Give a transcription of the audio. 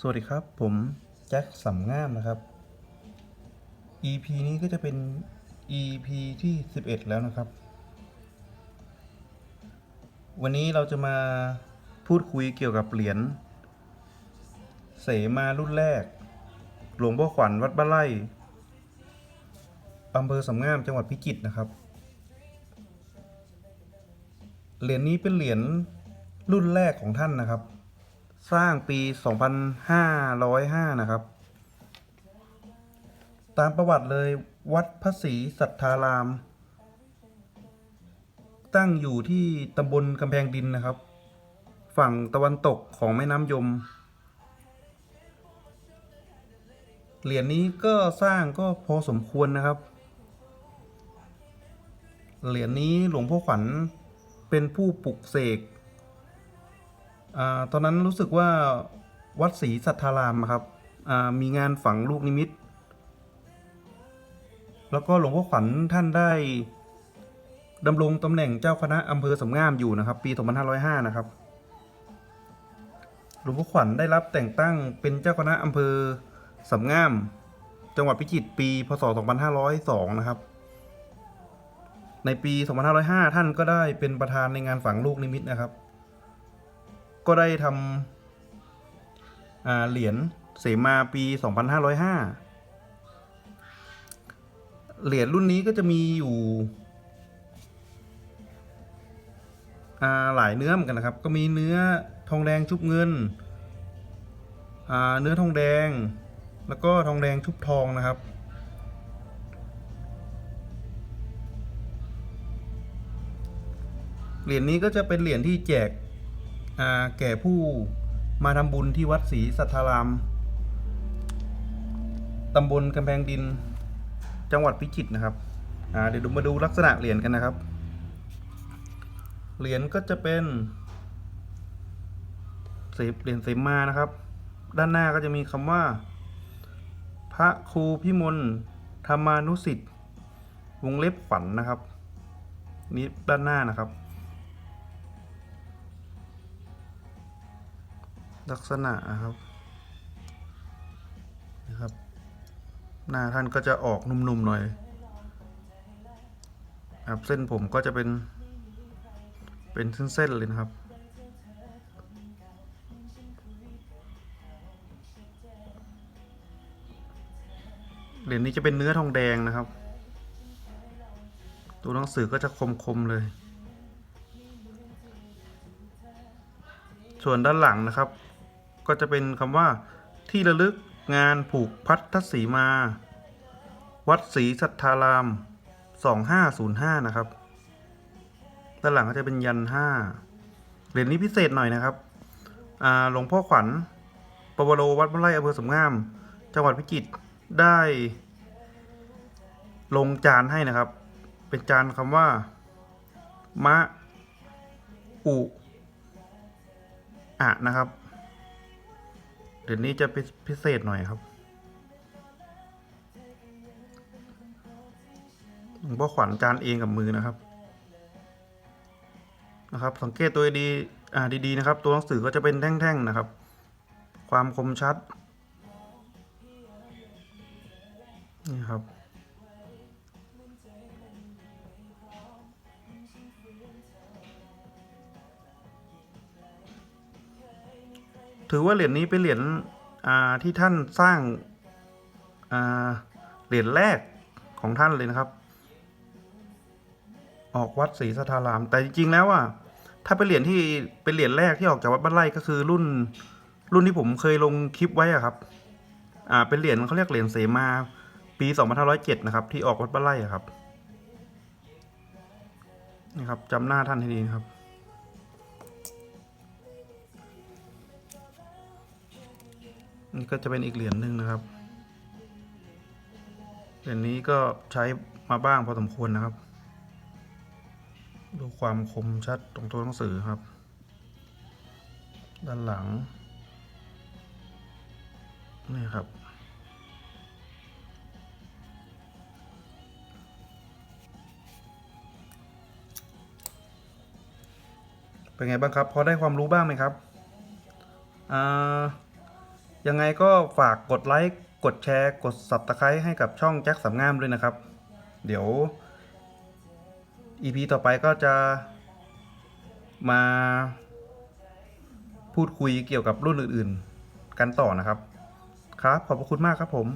สวัสดีครับ ผมแจ็คสำง่ามนะครับ EP นี้ก็จะเป็น EP ที่ 11 แล้วนะครับ วันนี้เราจะมาพูดคุยเกี่ยวกับเหรียญเสมารุ่นแรก หลวงพ่อขวัญวัดบ้านไร่อำเภอสำงามจังหวัดพิจิตรนะครับ เหรียญนี้เป็นเหรียญรุ่นแรกของท่านนะครับ สร้างปี 2505 นะครับ ตามประวัติเลยวัดพระศรีสัทธาราม ตั้งอยู่ที่ตำบลกำแพงดินนะครับ ฝั่งตะวันตกของแม่น้ำยม เหรียญนี้ก็สร้างก็พอสมควรนะครับ เหรียญนี้หลวงพ่อขวัญเป็นผู้ปลุกเสก ตอนนั้นรู้สึกว่าวัดศรีสัทธารามครับมีงานฝังลูกนิมิต แล้วก็หลวงพ่อขวัญท่านได้ดำรงตำแหน่งเจ้าคณะอำเภอสำงามอยู่นะครับ ปี 2505 นะครับ หลวงพ่อขวัญได้รับแต่งตั้งเป็นเจ้าคณะอำเภอสำงาม จังหวัดพิจิตรปี พศ 2502 นะครับ ในปี 2505 ท่านก็ได้เป็นประธานในงานฝังลูกนิมิตนะครับ ก็ได้ทำเหรียญเสมาปี 2505 เหรียญรุ่นนี้ก็จะมีอยู่หลายเนื้อเหมือนกันนะครับ ก็มีเนื้อทองแดงชุบเงิน เนื้อทองแดง แล้วก็ทองแดงชุบทองนะครับ เหรียญนี้ก็จะเป็นเหรียญที่แจก แก่ผู้มาทำบุญที่วัดศรีสัทธารามตำบลกำแพงดินจังหวัดพิจิตรนะครับเดี๋ยวดูมาดูลักษณะเหรียญกันนะครับ เหรียญก็จะเป็นเสพเหรียญเสมานะครับ ด้านหน้าก็จะมีคำว่า พระครูพิมลธรรมานุสิทธิ์วงเล็บขวัญนนะครับ นี้ด้านหน้านะครับ ลักษณะนะครับนะครับ หน้าท่านก็จะออกนุ่มๆหน่อยครับเส้นผมก็จะเป็น เป็นเส้นๆเลยนะครับเหรียญนี้จะเป็นเนื้อทองแดงนะครับ ตัวหนังสือก็จะคมๆเลย ส่วนด้านหลังนะครับ ก็จะเป็นคำว่า ที่ระลึกงานผูกพัทธสีมา วัดศรีสัทธาราม 2505 นะครับ ด้านหลังก็จะเป็นยัน5เหรียญนี้พิเศษหน่อยนะครับอ่าหลวงพ่อขวัญปวโรวัดบ้านไร่อำเภอสำงาม จังหวัดพิจิตรได้ ลงจานให้นะครับ เป็นจานคำว่า มะ อุอะนะครับ เดี๋ยวนี้จะพิเศษหน่อยครับหลวงพ่อขวัญจานเองกับมือนะครับ นะครับ สังเกตตัวดีอ่าดีๆนะครับ ตัวหนังสือก็จะเป็นแท่งๆนะครับ ความคมชัดนี่ครับ ถือว่าเหรียญนี้เป็นเหรียญที่ท่านสร้างาเหรียญแรกของท่านเลยนะครับ ออกวัดศรีสัทธาราม แต่จริงๆแล้วอะถ้าเป็นเหรียญที่เป็นเหรียญแรกที่ออกจากวัดบ้านไร่ก็คือรุ่นรุ่นที่ผมเคยลงคลิปไว้อะครับ อ่า เป็นเหรียญเขาเรียกเหรียญเสมาปี2507นะครับ ที่ออกวัดบ้านไร่ครับ นี่ครับจำหน้าท่านให้ดีครับ นี่ก็จะเป็นอีกเหรียญหนึ่งนะครับ เหรียญนี้ก็ใช้มาบ้างพอสมควรนะครับ ดูความคมชัดตรงตัวหนังสือครับ ด้านหลัง นี่ครับเป็นไงบ้างครับ พอได้ความรู้บ้างไหมครับ อ่า ยังไงก็ฝากกดไลค์ กดแชร์ กด subscribe ให้กับช่องแจ็คสามงามด้วยนะครับ เดี๋ยว EP ต่อไปก็จะมาพูดคุยเกี่ยวกับรุ่นอื่น ๆ กันต่อนะครับ ครับ ขอบพระคุณมากครับผม